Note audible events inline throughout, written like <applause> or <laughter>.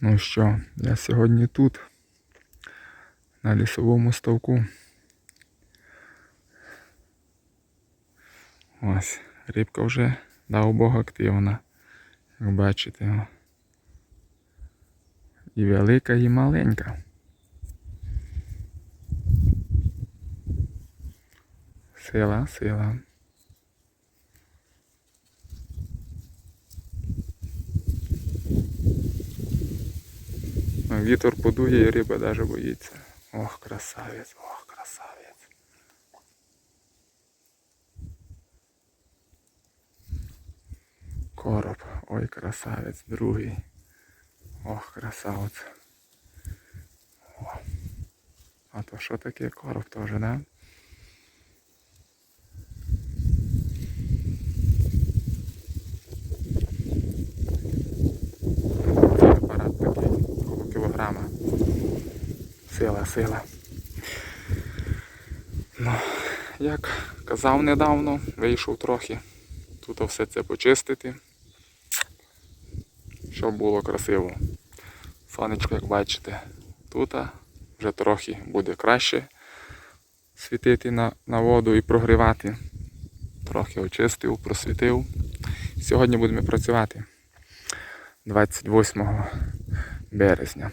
Ну що, я сьогодні тут, на лісовому ставку. Ось, рибка вже дав Бог активна. Як бачите. І велика, і маленька. Сила, сила. Вітер подує і риба даже боїться. Ох, красавець, ох, красавець. Короб, ой, красавець, другий. Ох, красавець. О. А то що таке короб теж, да? Сила, сила. Ну, як казав недавно, вийшов трохи. Тут все це почистити. Щоб було красиво. Сонечко, як бачите, тут вже трохи буде краще світити на, на воду і прогрівати. Трохи очистив, просвітив. Сьогодні будемо працювати 28 березня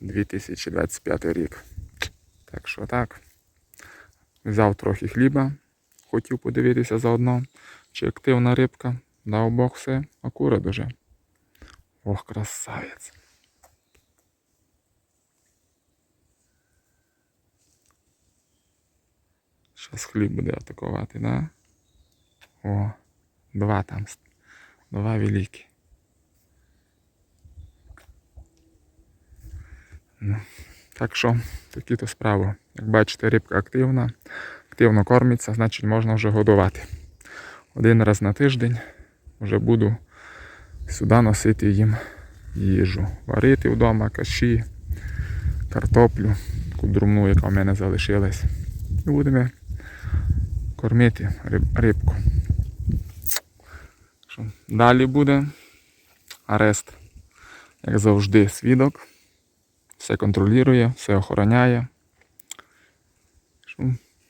2025 рік. Так що так. Взяв трохи хліба, хотів подивитися заодно, чи активна рибка. Дав Бог все, акурат уже. Ох, красавець. Щас хліб буде атакувати, да? О, два там. Два великі. Так що, такі то справи. Як бачите, рибка активна, активно кормиться, значить можна вже годувати. Один раз на тиждень вже буду сюди носити їм їжу. Варити вдома каші, картоплю, таку друмну, яка в мене залишилась. І будемо кормити риб- рибку. Далі буде арест, як завжди, свідок. Все контролює, все охороняє.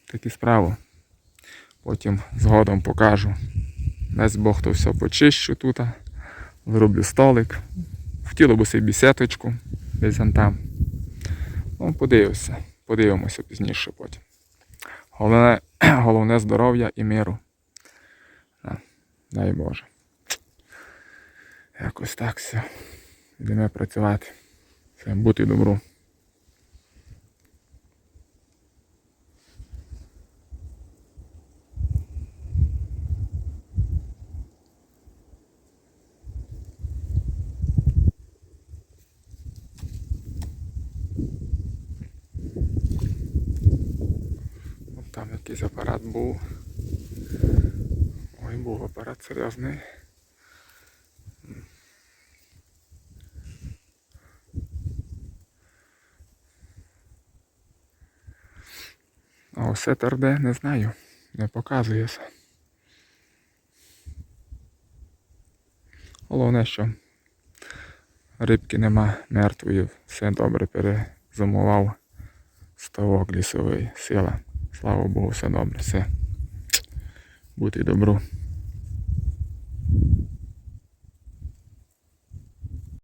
Такі справи. Потім згодом покажу. Дасть Бог то все почищу тут. Зроблю столик. Хотіло б собі бісеточку десь там. Ну, подивимося. Подивимося пізніше потім. Головне, <clears throat> головне здоров'я і миру. Да. Дай Боже. Якось так все. Йдемо працювати. Все, бути добру. От там якийсь апарат був. Ой, був апарат серйозний. А ось терде не знаю. Не показується. Головне, що рибки нема мертвої, все добре перезимував ставок лісовий, сила. Слава Богу, все добре, все. Бути добру.